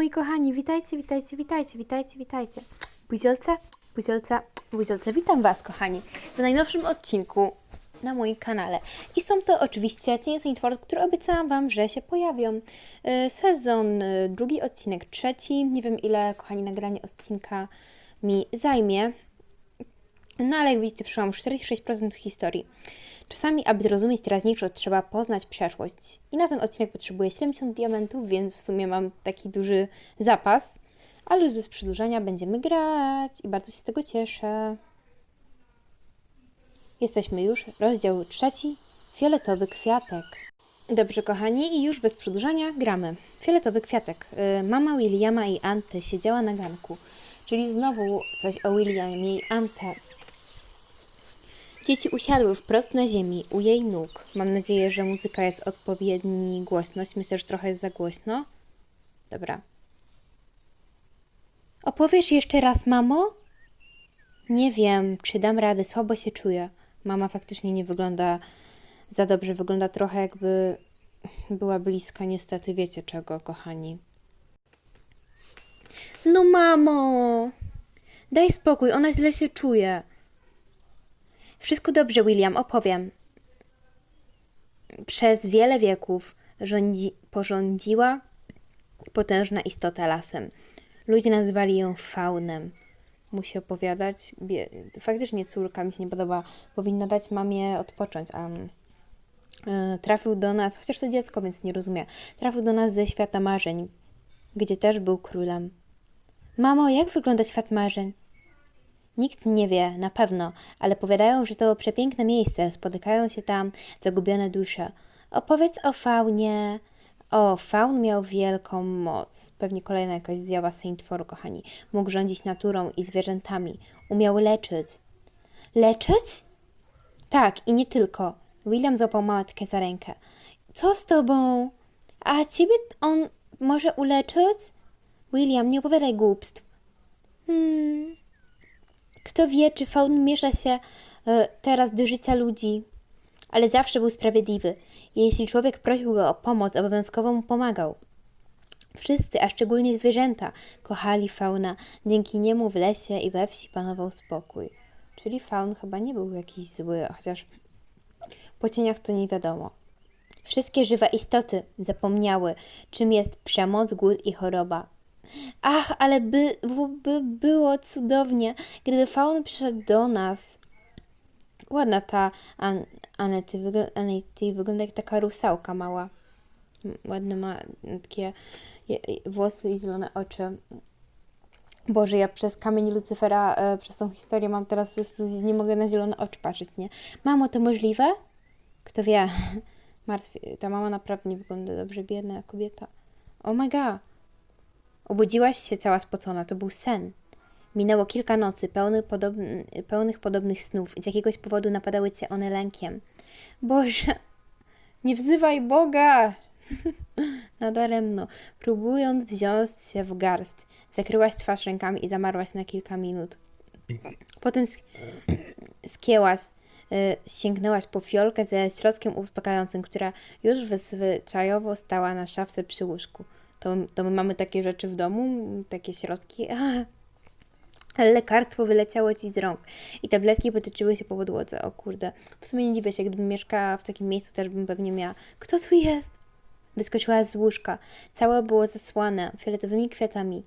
moi kochani, witajcie, witajcie, witajcie, witajcie, witajcie. Buziolce, buziolce, buziolce. Witam Was, kochani, w najnowszym odcinku na moim kanale. I są to oczywiście Cienie Saintword, które obiecałam Wam, że się pojawią. Y, Sezon y, drugi, odcinek trzeci. Nie wiem, ile, kochani, nagranie odcinka mi zajmie. No ale jak widzicie, przyszłam 46% historii. Czasami, aby zrozumieć teraźniejszość, trzeba poznać przeszłość. I na ten odcinek potrzebuję 70 diamentów, więc w sumie mam taki duży zapas. Ale już bez przedłużania będziemy grać i bardzo się z tego cieszę. Jesteśmy już, rozdział trzeci, fioletowy kwiatek. Dobrze, kochani, i już bez przedłużania gramy. Fioletowy kwiatek. Y, Mama Williama i Ante siedziała na ganku, czyli znowu coś o Williamie i Ante. Dzieci usiadły wprost na ziemi, u jej nóg. Mam nadzieję, że muzyka jest odpowiedni głośność. Myślę, że trochę jest za głośno. Dobra. Opowiesz jeszcze raz, mamo? Nie wiem, czy dam radę, słabo się czuję. Mama faktycznie nie wygląda za dobrze, wygląda trochę jakby była bliska, niestety wiecie czego, kochani. No mamo, daj spokój, ona źle się czuje. Wszystko dobrze, William, opowiem. Przez wiele wieków rządzi, porządziła potężna istota lasem. Ludzie nazywali ją faunem. Musi opowiadać. Faktycznie córka mi się nie podoba. Powinna dać mamie odpocząć, a e, trafił do nas, chociaż to dziecko, więc nie rozumie. Trafił do nas ze świata marzeń, gdzie też był królem. Mamo, jak wygląda świat marzeń? Nikt nie wie, na pewno, ale powiadają, że to przepiękne miejsce, spotykają się tam zagubione dusze. Opowiedz o faunie. O, faun miał wielką moc. Pewnie kolejna jakaś zjawa Saintforu, kochani. Mógł rządzić naturą i zwierzętami. Umiał leczyć. Leczyć? Tak, i nie tylko. William złapał matkę za rękę. Co z tobą? A ciebie on może uleczyć? William, nie opowiadaj głupstw. Hmm. Kto wie, czy faun miesza się e, teraz do życia ludzi, ale zawsze był sprawiedliwy. Jeśli człowiek prosił go o pomoc, obowiązkowo mu pomagał. Wszyscy, a szczególnie zwierzęta, kochali fauna. Dzięki niemu w lesie i we wsi panował spokój. Czyli faun chyba nie był jakiś zły, chociaż po cieniach to nie wiadomo. Wszystkie żywe istoty zapomniały, czym jest przemoc, głód i choroba. Ach, ale by, by było cudownie, gdyby faun przyszedł do nas. Ładna ta An Anety, wygl Anety wygląda jak taka rusałka mała. Ładne ma takie włosy i zielone oczy. Boże, ja przez kamień Lucyfera, e, przez tą historię mam teraz, nie mogę na zielone oczy patrzeć, nie? Mamo, to możliwe? Kto wie? Martwi, ta mama naprawdę nie wygląda dobrze, biedna kobieta. Oh my god. Obudziłaś się cała spocona, to był sen. Minęło kilka nocy pełnych, podobn- pełnych podobnych snów i z jakiegoś powodu napadały cię one lękiem. Boże, nie wzywaj Boga! Nadaremno. Próbując wziąć się w garść, zakryłaś twarz rękami i zamarłaś na kilka minut. Potem sk- skięłaś, y, sięgnęłaś po fiolkę ze środkiem uspokajającym, która już zwyczajowo stała na szafce przy łóżku. To, to my mamy takie rzeczy w domu, takie środki. Ale lekarstwo wyleciało ci z rąk i tabletki potyczyły się po podłodze. O kurde. W sumie nie dziwię się, gdybym mieszkała w takim miejscu, też bym pewnie miała. Kto tu jest? Wyskoczyła z łóżka. Całe było zasłane fioletowymi kwiatami.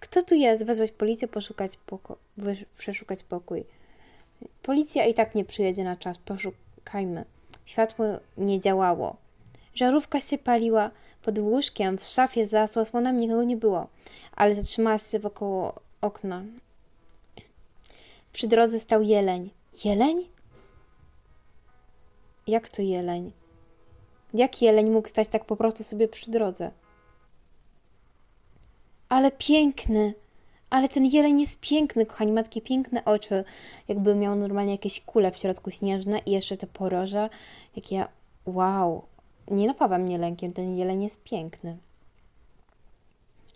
Kto tu jest? Wezwać policję, poszukać poko- przeszukać pokój. Policja i tak nie przyjedzie na czas. Poszukajmy. Światło nie działało. Żarówka się paliła. Pod łóżkiem, w szafie za zasłonami nikogo nie było, ale zatrzymała się wokoło okna. Przy drodze stał jeleń. Jeleń? Jak to jeleń? Jak jeleń mógł stać tak po prostu sobie przy drodze? Ale piękny! Ale ten jeleń jest piękny, kochani, ma takie piękne oczy. Jakby miał normalnie jakieś kule w środku śnieżne i jeszcze te poroże. Jakie, wow, nie napawa mnie lękiem, ten jeleń jest piękny.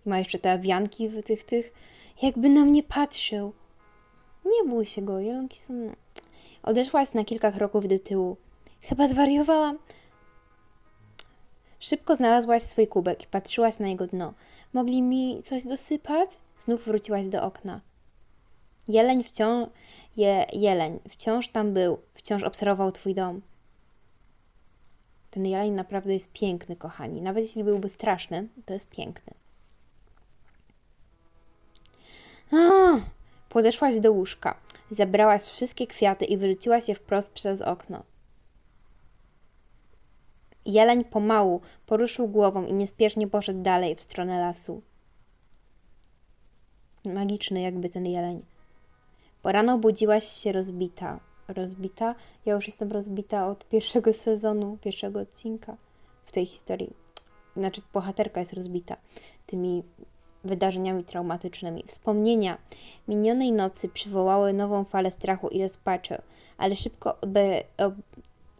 Ma jeszcze te wianki w tych, tych, jakby na mnie patrzył. Nie bój się go, jelonki są... Odeszłaś na kilka kroków do tyłu. Chyba zwariowałam. Szybko znalazłaś swój kubek i patrzyłaś na jego dno. Mogli mi coś dosypać? Znów wróciłaś do okna. Jeleń wciąż, je, jeleń wciąż tam był, wciąż obserwował twój dom. Ten jeleń naprawdę jest piękny, kochani. Nawet jeśli byłby straszny, to jest piękny. A, podeszłaś do łóżka, zebrałaś wszystkie kwiaty i wyrzuciłaś je wprost przez okno. Jeleń pomału poruszył głową i niespiesznie poszedł dalej w stronę lasu. Magiczny jakby ten jeleń. Po rano budziłaś się rozbita. Rozbita? Ja już jestem rozbita od pierwszego sezonu, pierwszego odcinka w tej historii. Znaczy, bohaterka jest rozbita tymi wydarzeniami traumatycznymi. Wspomnienia minionej nocy przywołały nową falę strachu i rozpaczy, ale szybko obe, ob,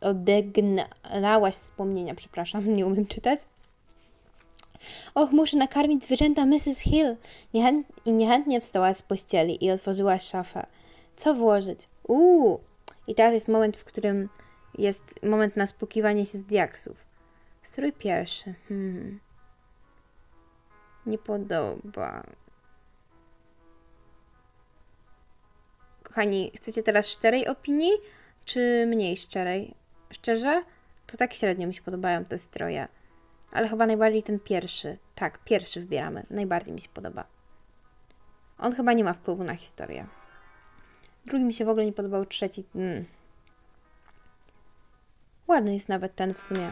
odegnałaś wspomnienia, przepraszam, nie umiem czytać. Och, muszę nakarmić zwierzęta Mrs. Hill. Niechęt, I niechętnie wstała z pościeli i otworzyła szafę. Co włożyć? Uuu! I teraz jest moment, w którym jest moment na spłukiwanie się z diaksów. Strój pierwszy. Hmm. Nie podoba. Kochani, chcecie teraz szczerej opinii, czy mniej szczerej? Szczerze? To tak średnio mi się podobają te stroje. Ale chyba najbardziej ten pierwszy. Tak, pierwszy wybieramy. Najbardziej mi się podoba. On chyba nie ma wpływu na historię. Drugi mi się w ogóle nie podobał, trzeci. Mm. Ładny jest nawet ten w sumie.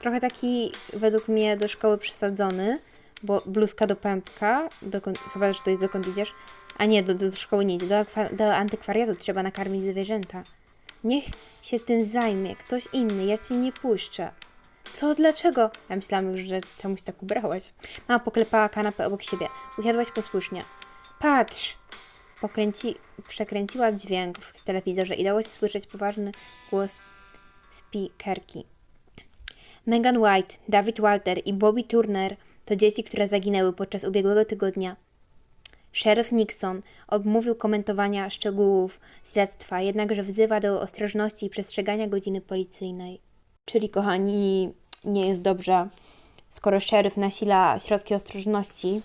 Trochę taki według mnie do szkoły przesadzony, bo bluzka do pępka, chyba że to jest dokąd idziesz. A nie, do, do szkoły nie idzie, do, do antykwariatu trzeba nakarmić zwierzęta. Niech się tym zajmie ktoś inny, ja cię nie puszczę. Co, dlaczego? Ja myślałam już, że czemuś tak ubrałaś. Mama poklepała kanapę obok siebie. Usiadłaś posłusznie. Patrz! Pokręci, przekręciła dźwięk w telewizorze i dało się słyszeć poważny głos speakerki. Megan White, David Walter i Bobby Turner to dzieci, które zaginęły podczas ubiegłego tygodnia. Sheriff Nixon odmówił komentowania szczegółów śledztwa, jednakże wzywa do ostrożności i przestrzegania godziny policyjnej. Czyli, kochani, nie jest dobrze, skoro szeryf nasila środki ostrożności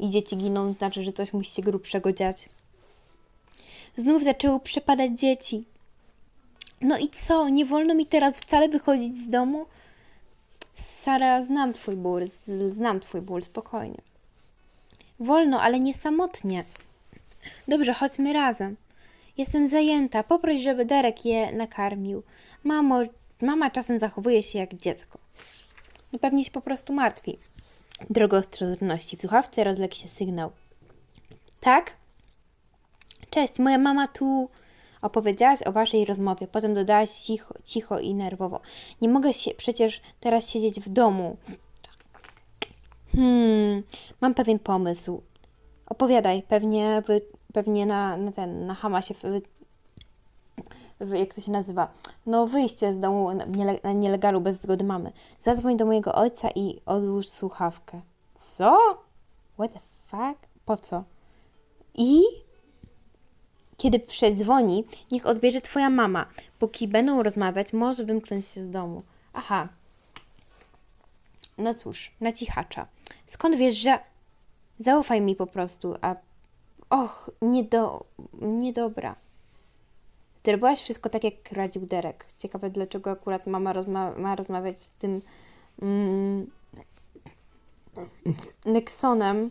i dzieci giną, znaczy, że coś musi się grubszego dziać. Znów zaczęły przepadać dzieci. No i co? Nie wolno mi teraz wcale wychodzić z domu? Sara, znam twój ból, znam twój ból, spokojnie. Wolno, ale nie samotnie. Dobrze, chodźmy razem. Jestem zajęta. Poproś, żeby Derek je nakarmił. Mamo, mama czasem zachowuje się jak dziecko. No pewnie się po prostu martwi. Drogo ostrożności. W słuchawce rozległ się sygnał. Tak? Cześć, moja mama tu. Opowiedziałaś o waszej rozmowie, potem dodałaś cicho, cicho i nerwowo. Nie mogę się przecież teraz siedzieć w domu. Hmm, mam pewien pomysł. Opowiadaj, pewnie, wy, pewnie na, na ten, na Hamasie, jak to się nazywa? No, wyjście z domu na, niele, na nielegalu bez zgody mamy. Zadzwoń do mojego ojca i odłóż słuchawkę. Co? What the fuck? Po co? I kiedy przedzwoni, niech odbierze twoja mama. Póki będą rozmawiać, może wymknąć się z domu. Aha. No cóż, na cichacza. Skąd wiesz, że... Zaufaj mi po prostu, a... Och, nie do... niedobra. Zrobiłaś wszystko tak, jak radził Derek. Ciekawe, dlaczego akurat mama rozma ma rozmawiać z tym... Mm, Nixonem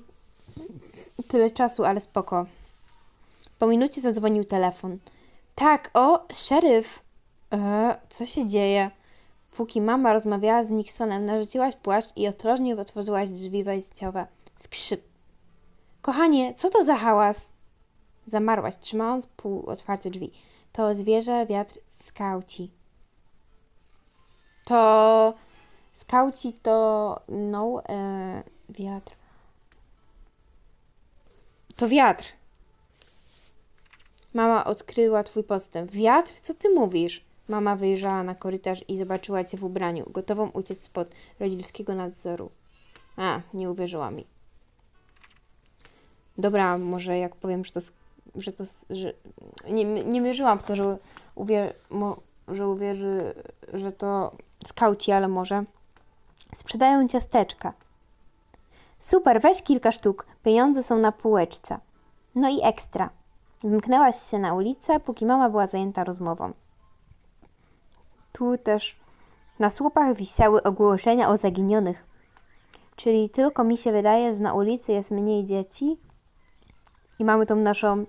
tyle czasu, ale spoko. Po minucie zadzwonił telefon. Tak, o, szeryf! E, co się dzieje? Póki mama rozmawiała z Nixonem, narzuciłaś płaszcz i ostrożnie otworzyłaś drzwi wejściowe. Skrzyp. Kochanie, co to za hałas? Zamarłaś, trzymając pół otwarte drzwi. To zwierzę wiatr skauci. To skauci to no e, wiatr. To wiatr. Mama odkryła twój podstęp. Wiatr? Co ty mówisz? Mama wyjrzała na korytarz i zobaczyła cię w ubraniu, gotową uciec spod rodzicielskiego nadzoru. A, nie uwierzyła mi. Dobra, może jak powiem, że to, że to, że nie, nie mierzyłam w to, że, uwier, mo, że uwierzy, że to skauci, ale może. Sprzedają ciasteczka. Super, weź kilka sztuk. Pieniądze są na półeczce. No i ekstra. Wymknęłaś się na ulicę, póki mama była zajęta rozmową. Tu też na słupach wisiały ogłoszenia o zaginionych. Czyli tylko mi się wydaje, że na ulicy jest mniej dzieci i mamy tą naszą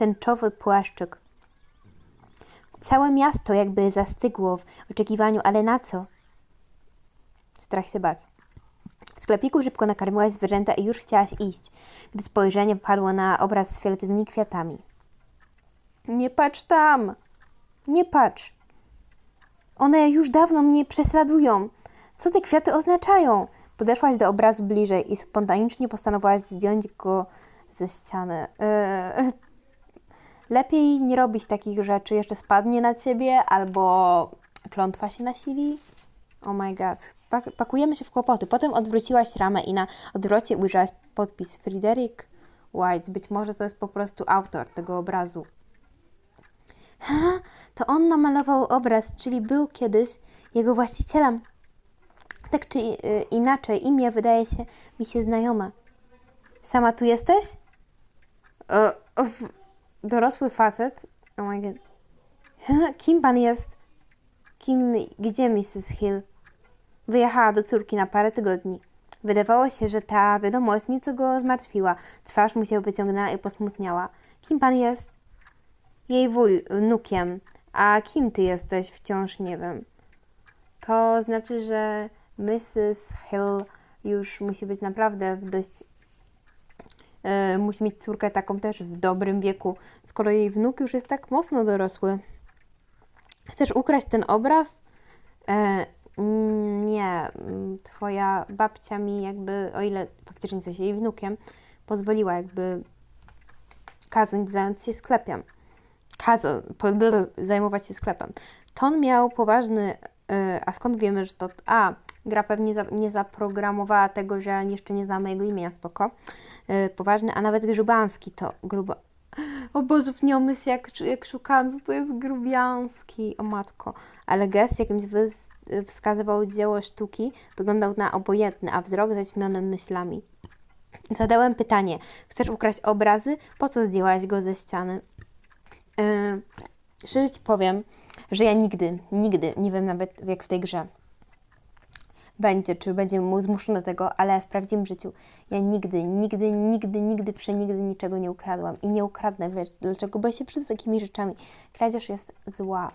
tęczowy płaszczyk. Całe miasto jakby zastygło w oczekiwaniu, ale na co? Strach się bać. W sklepiku szybko nakarmiłaś zwierzęta i już chciałaś iść, gdy spojrzenie padło na obraz z fioletowymi kwiatami. Nie patrz tam! Nie patrz! One już dawno mnie prześladują. Co te kwiaty oznaczają? Podeszłaś do obrazu bliżej i spontanicznie postanowiłaś zdjąć go ze ściany. Eee, lepiej nie robić takich rzeczy, jeszcze spadnie na ciebie albo klątwa się nasili. Oh my god. Pak- pakujemy się w kłopoty. Potem odwróciłaś ramę i na odwrocie ujrzałaś podpis Frederick White. Być może to jest po prostu autor tego obrazu. Ha, to on namalował obraz, czyli był kiedyś jego właścicielem. Tak czy y, inaczej, imię wydaje się mi się znajome. Sama tu jesteś? E, dorosły facet? Oh my god. Kim pan jest? Kim, gdzie Mrs. Hill? Wyjechała do córki na parę tygodni. Wydawało się, że ta wiadomość nieco go zmartwiła. Twarz mu się wyciągnęła i posmutniała. Kim pan jest? Jej wuj, wnukiem. A kim ty jesteś? Wciąż nie wiem. To znaczy, że Mrs. Hill już musi być naprawdę w dość. E, musi mieć córkę taką też w dobrym wieku, skoro jej wnuk już jest tak mocno dorosły. Chcesz ukraść ten obraz? E, mm, nie. Mm, Twoja babcia mi jakby, o ile faktycznie jesteś jej wnukiem, pozwoliła jakby kazać zająć się sklepem. Kazał zajmować się sklepem. To on miał poważny, e, a skąd wiemy, że to, a, gra pewnie za, nie zaprogramowała tego, że jeszcze nie znamy jego imienia, spoko. E, poważny, a nawet grubanski to gruba, o Boże, pniomysł, jak, jak szukałam, co to jest grubiański, o matko. Ale gest jakimś wskazywał dzieło sztuki, wyglądał na obojętny, a wzrok zaćmiony myślami. Zadałem pytanie, chcesz ukraść obrazy? Po co zdjęłaś go ze ściany? Yy, szczerze Ci powiem, że ja nigdy, nigdy, nie wiem nawet jak w tej grze będzie, czy będzie mu zmuszony do tego, ale w prawdziwym życiu ja nigdy, nigdy, nigdy, nigdy, przenigdy niczego nie ukradłam i nie ukradnę, wiesz, dlaczego? Bo ja się przed takimi rzeczami. Kradzież jest zła.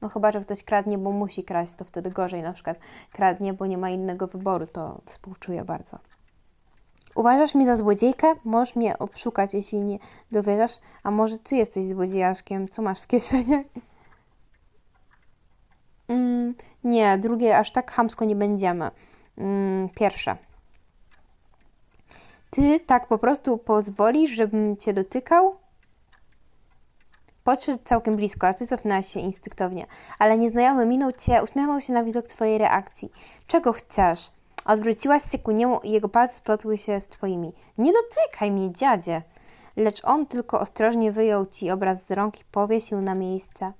No chyba, że ktoś kradnie, bo musi kraść, to wtedy gorzej. Na przykład kradnie, bo nie ma innego wyboru, to współczuję bardzo. Uważasz mnie za złodziejkę? Możesz mnie obszukać, jeśli nie dowierzasz. A może ty jesteś złodziejaszkiem? Co masz w kieszeni? Mm, nie, drugie aż tak chamsko nie będziemy. Mm, pierwsze. Ty tak po prostu pozwolisz, żebym cię dotykał? Podszedł całkiem blisko, a ty cofnęłaś się instynktownie. Ale nieznajomy minął cię, uśmiechnął się na widok twojej reakcji. Czego chcesz? Odwróciłaś się ku niemu i jego palce splotły się z twoimi. Nie dotykaj mnie, dziadzie! Lecz on tylko ostrożnie wyjął ci obraz z rąk i powiesił na miejsce.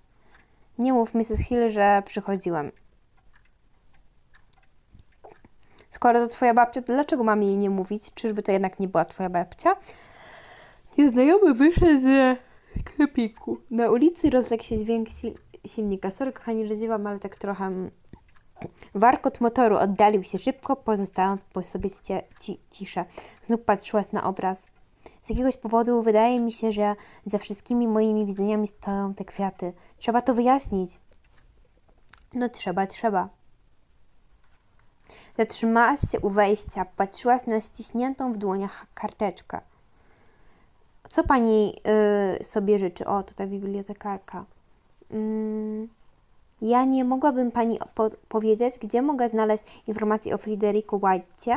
Nie mów Mrs. Hill, że przychodziłem. Skoro to twoja babcia, to dlaczego mam jej nie mówić? Czyżby to jednak nie była twoja babcia? Nieznajomy wyszedł ze sklepiku. Na ulicy rozległ się dźwięk sil silnika. Sorry, kochani, że dziewam, ale tak trochę... mm, Warkot motoru oddalił się szybko, pozostając po sobie ciszę. Znów patrzyłaś na obraz. Z jakiegoś powodu wydaje mi się, że za wszystkimi moimi widzeniami stoją te kwiaty. Trzeba to wyjaśnić. No trzeba, trzeba. Zatrzymałaś się u wejścia, patrzyłaś na ściśniętą w dłoniach karteczkę. Co pani y, sobie życzy? O, to ta bibliotekarka. Mm, ja nie mogłabym pani po- powiedzieć, gdzie mogę znaleźć informacje o Frederiku White'cie?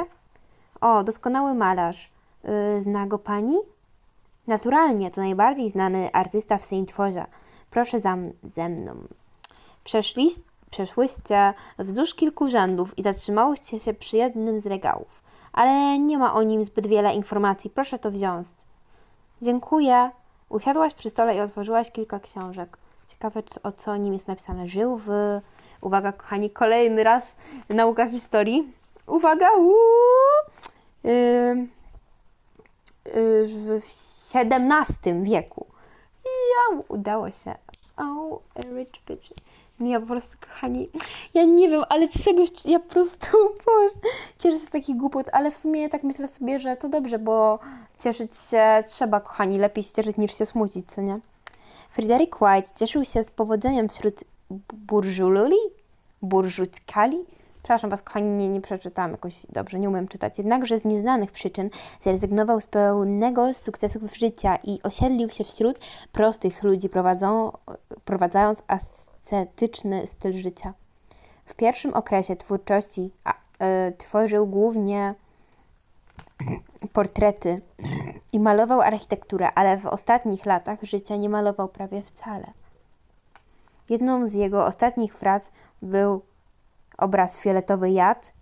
O, doskonały malarz. Y, zna go pani? Naturalnie, to najbardziej znany artysta w Saint-Forze. Proszę za ze mną. Przeszli, przeszłyście wzdłuż kilku rzędów i zatrzymałyście się przy jednym z regałów. Ale nie ma o nim zbyt wiele informacji. Proszę to wziąć. Dziękuję. Usiadłaś przy stole i otworzyłaś kilka książek. Ciekawe, o co nim jest napisane. Żył w, uwaga kochani, kolejny raz nauka historii. Uwaga, uuu, yy, w XVII wieku. Ja, udało się. Oh, a rich bitch. Nie, po prostu, kochani, ja nie wiem, ale czegoś, ja po prostu, boże, cieszę się z takich głupot, ale w sumie tak myślę sobie, że to dobrze, bo cieszyć się trzeba, kochani, lepiej się cieszyć niż się smucić, co nie? Frederick White cieszył się z powodzeniem wśród burżuli, burżuckali. Przepraszam Was, kochani, nie, nie przeczytałam jakoś dobrze, nie umiem czytać. Jednakże z nieznanych przyczyn zrezygnował z pełnego sukcesów życia i osiedlił się wśród prostych ludzi, prowadzą, prowadzając ascetyczny styl życia. W pierwszym okresie twórczości a, e, tworzył głównie portrety i malował architekturę, ale w ostatnich latach życia nie malował prawie wcale. Jedną z jego ostatnich prac był obraz Fioletowy Jad,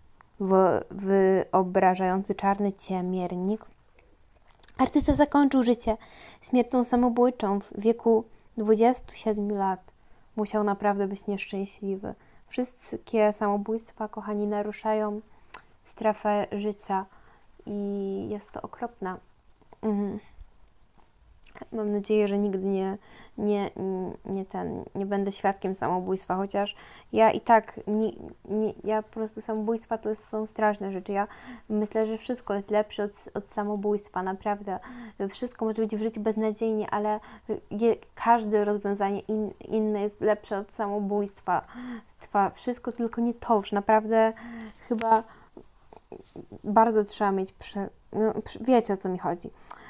wyobrażający czarny ciemiernik. Artysta zakończył życie śmiercią samobójczą w wieku 27 lat. Musiał naprawdę być nieszczęśliwy. Wszystkie samobójstwa, kochani, naruszają strefę życia i jest to okropne. Mhm. Mam nadzieję, że nigdy nie, nie, nie, ten, nie będę świadkiem samobójstwa, chociaż ja i tak, nie, nie, ja po prostu samobójstwa to są straszne rzeczy. Ja myślę, że wszystko jest lepsze od, od samobójstwa, naprawdę. Wszystko może być w życiu beznadziejnie, ale je, każde rozwiązanie in, inne jest lepsze od samobójstwa. Stwa- Wszystko tylko nie to już, naprawdę chyba bardzo trzeba mieć prze... No, wiecie o co mi chodzi.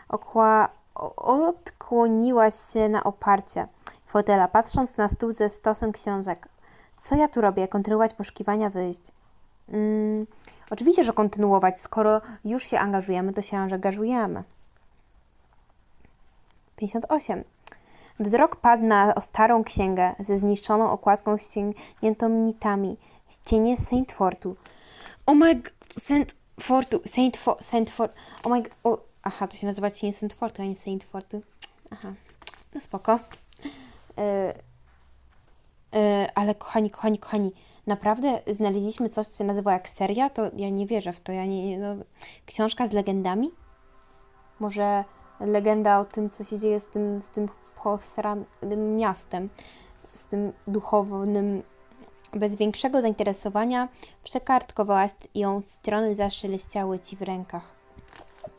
Okła... Odkłoniła się na oparcie fotela, patrząc na stół ze stosem książek. Co ja tu robię? Kontynuować poszukiwania wyjść. Mm, oczywiście, że kontynuować. Skoro już się angażujemy, to się angażujemy. 58. Wzrok padł na starą księgę ze zniszczoną okładką ściągniętą nitami. Cienie Saint Fortu. Oh my Saint Fortu, Saint For, Saint For, oh my g- o, aha, to się nazywa Cienie Saint Fortu, a nie Saint Fortu. Aha, no spoko. E, e, ale kochani, kochani, kochani, naprawdę znaleźliśmy coś, co się nazywa jak seria? To ja nie wierzę w to, ja nie- no, książka z legendami? Może legenda o tym, co się dzieje z tym, z tym posranym miastem, z tym duchownym bez większego zainteresowania przekartkowałaś ją, strony zaszeleściały ci w rękach.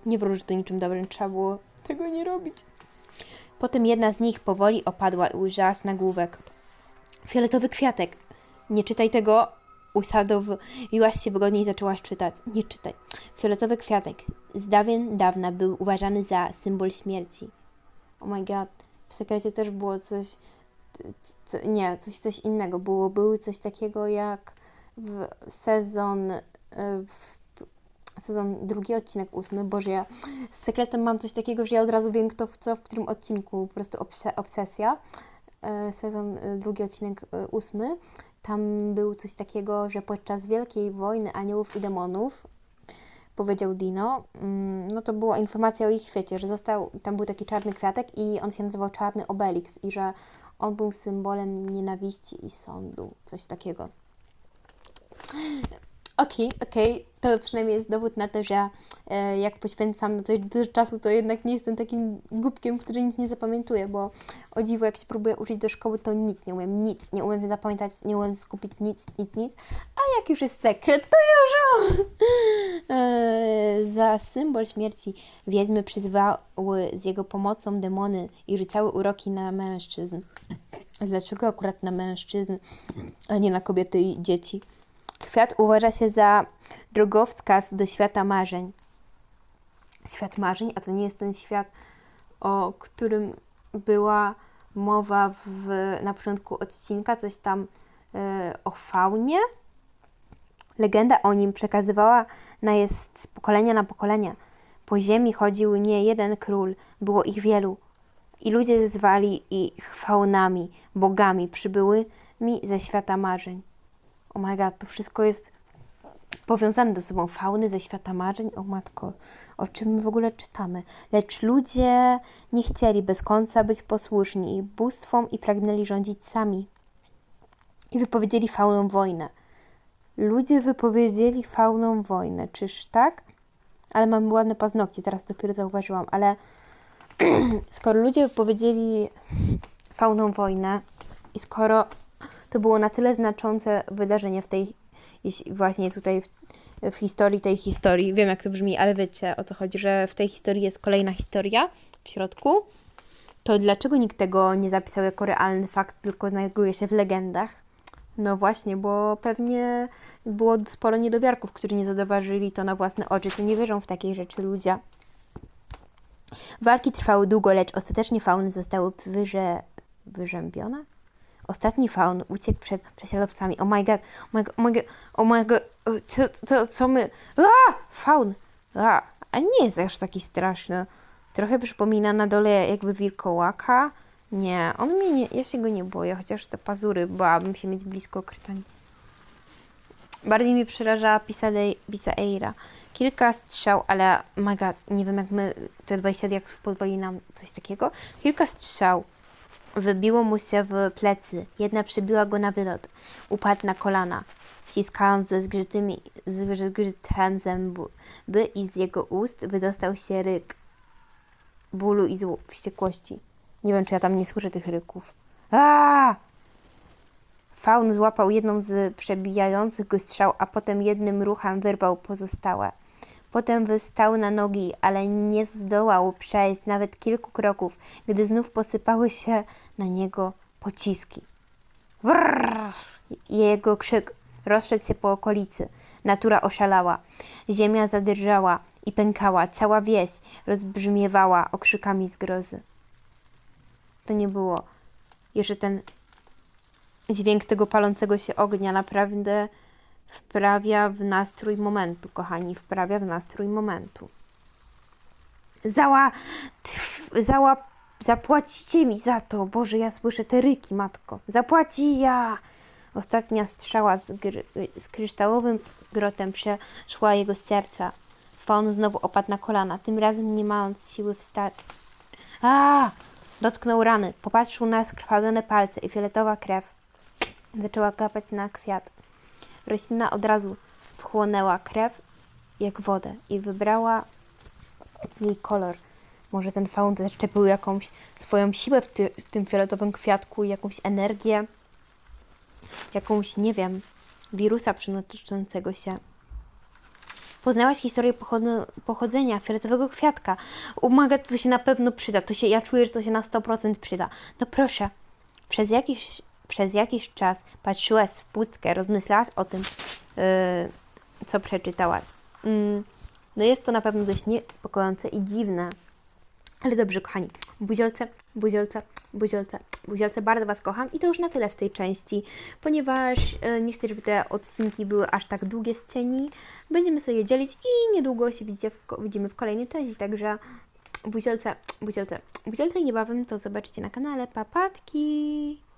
Nie wróży to niczym dobrym, trzeba było tego nie robić. Potem jedna z nich powoli opadła i ujrzała nagłówek. Fioletowy kwiatek. Nie czytaj tego. Usadowiłaś się wygodnie i zaczęłaś czytać. Nie czytaj. Fioletowy kwiatek z dawien dawna był uważany za symbol śmierci. Oh my god. W sekrecie też było coś co, nie, coś, coś innego było. Był coś takiego jak w sezon, y, sezon drugi, odcinek ósmy. Boże, ja z sekretem mam coś takiego, że ja od razu wiem kto w co, w którym odcinku, po prostu obse, obsesja. Y, Sezon y, drugi, odcinek y, ósmy. Tam był coś takiego, że podczas wielkiej wojny aniołów i demonów powiedział Dino, mm, no to była informacja o ich świecie, że został, tam był taki czarny kwiatek i on się nazywał Czarny Obelix i że on był symbolem nienawiści i sądu, coś takiego. Okej, okej, to przynajmniej jest dowód na to, że e, jak poświęcam na coś dużo czasu, to jednak nie jestem takim głupkiem, który nic nie zapamiętuje, bo o dziwo, jak się próbuję uczyć do szkoły, to nic nie umiem, nic, nie umiem zapamiętać, nie umiem skupić nic, nic, nic, a jak już jest sekret, to już! E, Za symbol śmierci wiedźmy przyzwały z jego pomocą demony i rzucały uroki na mężczyzn. Dlaczego akurat na mężczyzn, a nie na kobiety i dzieci? Kwiat uważa się za drogowskaz do świata marzeń. Świat marzeń, a to nie jest ten świat, o którym była mowa w, na początku odcinka, coś tam e, o faunie. Legenda o nim przekazywała na jest z pokolenia na pokolenie. Po ziemi chodził nie jeden król, było ich wielu. I ludzie zwali ich faunami, bogami przybyłymi ze świata marzeń. Oh my god, to wszystko jest powiązane ze sobą fauny ze świata marzeń. O matko, o czym my w ogóle czytamy? Lecz ludzie nie chcieli bez końca być posłuszni i bóstwom i pragnęli rządzić sami. I wypowiedzieli fauną wojnę. Ludzie wypowiedzieli fauną wojnę. Czyż tak? Ale mamy ładne paznokcie, teraz dopiero zauważyłam, ale skoro ludzie wypowiedzieli fauną wojnę i skoro to było na tyle znaczące wydarzenie w tej, właśnie tutaj w, w historii tej historii, wiem jak to brzmi, ale wiecie o co chodzi, że w tej historii jest kolejna historia w środku, to dlaczego nikt tego nie zapisał jako realny fakt, tylko znajduje się w legendach? No właśnie, bo pewnie było sporo niedowiarków, którzy nie zauważyli to na własne oczy, to nie wierzą w takie rzeczy ludzie. Walki trwały długo, lecz ostatecznie fauny zostały wyrze... wyrzębione? Ostatni faun uciekł przed prześladowcami. Oh my god, oh my god, oh my god, oh my god. Co, co, co my... A! Faun! A! A nie jest aż taki straszny. Trochę przypomina na dole jakby wilkołaka. Nie, on mnie nie... Ja się go nie boję, chociaż te pazury bałabym się mieć blisko krtani. Bardziej mi przeraża Pisaeira. Kilka strzał, ale oh my god, nie wiem jak my, te 20 diaksów pozwoli nam coś takiego. Kilka strzał wybiło mu się w plecy. Jedna przybiła go na wylot. Upadł na kolana, wciskając ze zgrzytymi, zgrzytem zębu, by i z jego ust wydostał się ryk bólu i zło- wściekłości. Nie wiem, czy ja tam nie słyszę tych ryków. Aaaa! Faun złapał jedną z przebijających go strzał, a potem jednym ruchem wyrwał pozostałe. Potem wystał na nogi, ale nie zdołał przejść nawet kilku kroków, gdy znów posypały się na niego pociski. Wrrr! Jego krzyk rozszedł się po okolicy. Natura oszalała. Ziemia zadrżała i pękała. Cała wieś rozbrzmiewała okrzykami zgrozy. To nie było jeszcze ten dźwięk tego palącego się ognia naprawdę wprawia w nastrój momentu, kochani, wprawia w nastrój momentu. Zała, tf, zała, zapłacicie mi za to. Boże, ja słyszę te ryki, matko. Zapłaci ja! Ostatnia strzała z, z kryształowym grotem przeszła jego serca. Faun znowu opadł na kolana, tym razem nie mając siły wstać. A! Dotknął rany, popatrzył na skrwawione palce i fioletowa krew zaczęła kapać na kwiat. Roślina od razu wchłonęła krew jak wodę i wybrała jej kolor. Może ten faun zaszczepił jakąś swoją siłę w, ty, w tym fioletowym kwiatku, jakąś energię, jakąś, nie wiem, wirusa przenoszącego się. Poznałaś historię pochod- pochodzenia fioletowego kwiatka. Umaga, to się na pewno przyda. To się, ja czuję, że to się na 100% przyda. No proszę. Przez jakiś, przez jakiś czas patrzyłaś w pustkę, rozmyślałaś o tym, yy, co przeczytałaś. Mm, no jest to na pewno dość niepokojące i dziwne. Ale dobrze, kochani, buziolce, buziolce, buziolce, buziolce, bardzo Was kocham i to już na tyle w tej części, ponieważ e, nie chcę, żeby te odcinki były aż tak długie z cieni. Będziemy sobie dzielić i niedługo się widzicie w, widzimy w kolejnej części, także buziolce, buziolce, buziolce i niebawem to zobaczycie na kanale. Papatki!